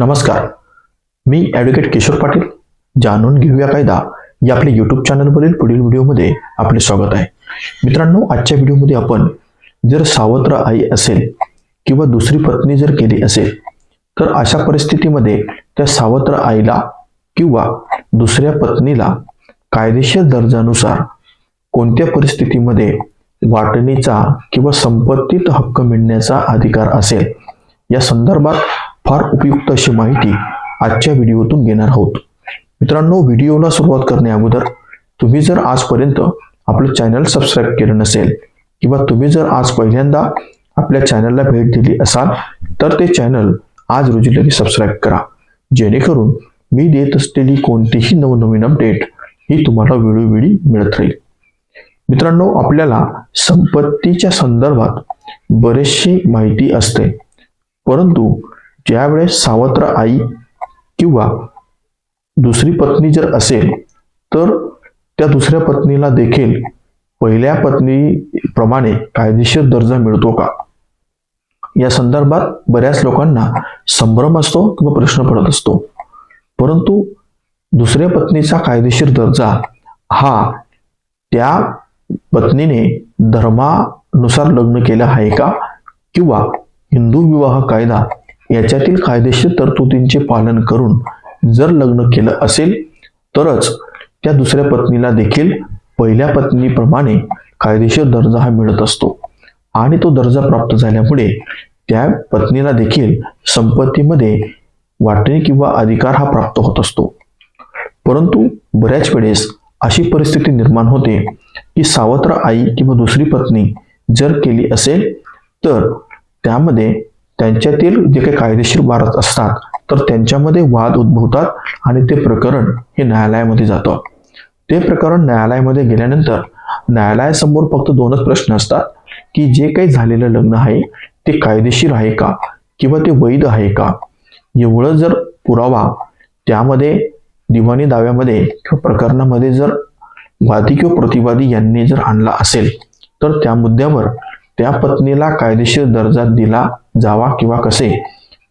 नमस्कार. मी ॲडव्होकेट किशोर पाटील. जाणून घेऊया कायदा. या आपल्या यूट्यूब चॅनलवरील पुढील व्हिडिओमध्ये आपले स्वागत आहे. मित्रांनो आजच्या व्हिडिओमध्ये आपण जर सावत्र आई असेल किंवा दुसरी पत्नी जर केली असेल तर अशा परिस्थितीमध्ये त्या सावत्र आईला किंवा दुसऱ्या पत्नीला कायदेशीर दर्जानुसार कोणत्या परिस्थितीमध्ये वाटणीचा किंवा संपत्तीत हक्क मिळण्याचा अधिकार असेल या संदर्भात फार उपयुक्त अशी माहिती आजच्या व्हिडिओतून घेणार आहोत. मित्रांनो व्हिडिओला सुरुवात करण्या अगोदर तुम्ही जर आजपर्यंत आपलं चॅनल सबस्क्राईब केलं नसेल किंवा तुम्ही जर आज पहिल्यांदा आपल्या चॅनलला भेट दिली असाल तर ते चॅनल आज रोजी लगेच सबस्क्राईब करा. जेणेकरून मी देत असलेली कोणतीही नवनवीन अपडेट ही तुम्हाला वेळोवेळी मिळत राहील. मित्रांनो आपल्याला संपत्तीच्या संदर्भात बरेचशी माहिती असते. परंतु ज्यावेळेस सावत्र आई किंवा दुसरी पत्नी जर असेल तर त्या दुसऱ्या पत्नीला देखील पहिल्या पत्नीप्रमाणे कायदेशीर दर्जा मिळतो का? या संदर्भात बऱ्याच लोकांना संभ्रम असतो किंवा प्रश्न पडत असतो. परंतु दुसऱ्या पत्नीचा कायदेशीर दर्जा हा त्या पत्नीने धर्मानुसार लग्न केलं आहे का? किंवा हिंदू विवाह कायदा याच्यातील कायदेशीर तरतुदींचे पालन करून जर लग्न केलं असेल तरच त्या दुसऱ्या पत्नीला देखील पहिल्या पत्नीप्रमाणे कायदेशीर दर्जा हा मिळत असतो. आणि तो दर्जा प्राप्त झाल्यामुळे त्या पत्नीला देखील संपत्तीमध्ये वाटणी किंवा अधिकार हा प्राप्त होत असतो. परंतु बऱ्याच वेळेस अशी परिस्थिती निर्माण होते की सावत्र आई किंवा दुसरी पत्नी जर केली असेल तर त्यामध्ये त्यांच्यातील जे काही कायदेशीर वारस असतात तर त्यांच्यामध्ये वाद उद्भवतात आणि ते प्रकरण हे न्यायालयामध्ये जातं. ते प्रकरण न्यायालयामध्ये गेल्यानंतर न्यायालयासमोर फक्त दोनच प्रश्न असतात की जे काही झालेलं लग्न आहे ते कायदेशीर आहे का? किंवा ते वैध आहे का? एवढं जर पुरावा त्यामध्ये दिवाणी दाव्यामध्ये किंवा प्रकरणामध्ये जर वादी किंवा प्रतिवादी यांनी जर आणला असेल तर त्या मुद्द्यावर त्या पत्नीला कायदेशीर दर्जा दिला जावा किंवा कसे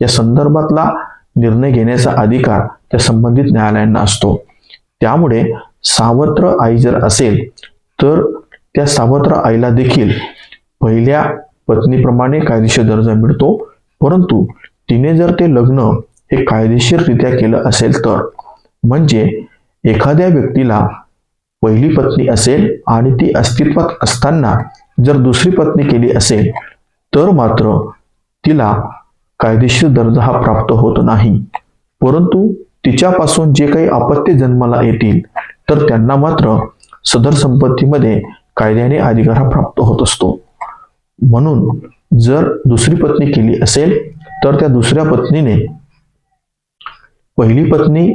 या संदर्भातला निर्णय घेण्याचा अधिकार त्या संबंधित न्यायालयांना असतो. त्यामुळे सावत्र आई जर असेल तर त्या सावत्र आईला देखील पहिल्या पत्नीप्रमाणे कायदेशीर दर्जा मिळतो. परंतु तिने जर ते लग्न हे कायदेशीररित्या केलं असेल तर म्हणजे एखाद्या व्यक्तीला पहिली पत्नी असेल आणि ती अस्तित्वात असताना जर दुसरी पत्नी केली असेल तर मात्र तिला कायदेशीर दर्जा हा प्राप्त होत नाही. परंतु तिच्यापासून जे काही अपत्य जन्माला येतील तर त्यांना मात्र सदर संपत्तीमध्ये कायद्याने अधिकार हा प्राप्त होत असतो. म्हणून जर दुसरी पत्नी केली असेल तर त्या दुसऱ्या पत्नीने पहिली पत्नी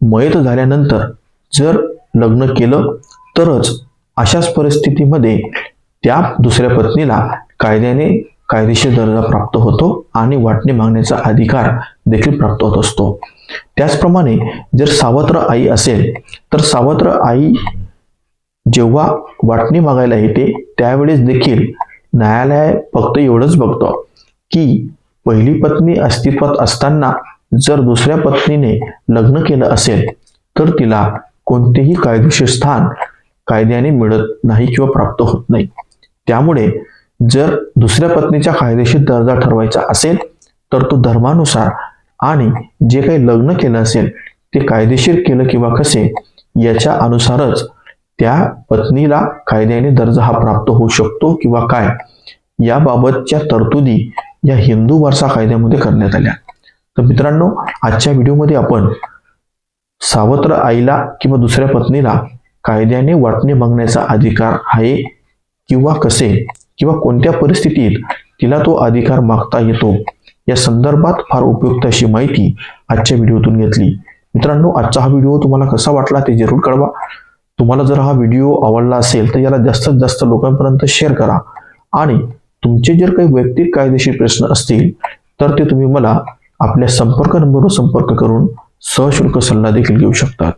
मयत झाल्यानंतर जर लग्न केलं तरच अशाच परिस्थितीमध्ये त्या दुसऱ्या पत्नीला कायद्याने कायदेशीर दर्जा प्राप्त होतो आणि वाटणी मागण्याचा अधिकार देखील प्राप्त होत असतो. त्याचप्रमाणे जर सावत्र आई असेल तर सावत्र आई जेव्हा वाटणी मागायला येते त्यावेळेस देखील न्यायालय फक्त एवढंच बघतं की पहिली पत्नी अस्तित्वात असताना जर दुसऱ्या पत्नीने लग्न केलं असेल तर तिला कोणतेही कायदेशीर स्थान कायद्याने मिळत नाही किंवा प्राप्त होत नाही. त्यामुळे जर दुसऱ्या पत्नीच्या कायदेशीर दर्जा ठरवायचा असेल तर तो धर्मानुसार आणि जे काही लग्न केलं असेल ते कायदेशीर केलं किंवा कसे याच्या अनुसारच त्या पत्नीला कायद्याने दर्जा हा प्राप्त होऊ शकतो किंवा काय याबाबतच्या तरतुदी या हिंदू वारसा कायद्यामध्ये करण्यात आल्या. तर मित्रांनो आजच्या व्हिडिओमध्ये आपण सावत्र आईला किंवा दुसऱ्या पत्नीला कायद्याने वाटणी मागण्याचा अधिकार आहे किंवा कसे किंवा कोणत्या परिस्थितीत तिला तो अधिकार मागता येतो या संदर्भात फार उपयुक्त अशी माहिती आजच्या व्हिडिओतून घेतली. मित्रांनो आजचा हा व्हिडिओ तुम्हाला कसा वाटला ते जरूर कळवा. तुम्हाला जर हा व्हिडिओ आवडला असेल तर याला जास्तीत जास्त लोकांपर्यंत शेअर करा. आणि तुमचे जर काही वैयक्तिक कायदेशीर प्रश्न असतील तर ते तुम्ही मला आपल्या संपर्क नंबरवर संपर्क करून सहशुल्क सल्ला देखील घेऊ शकतात.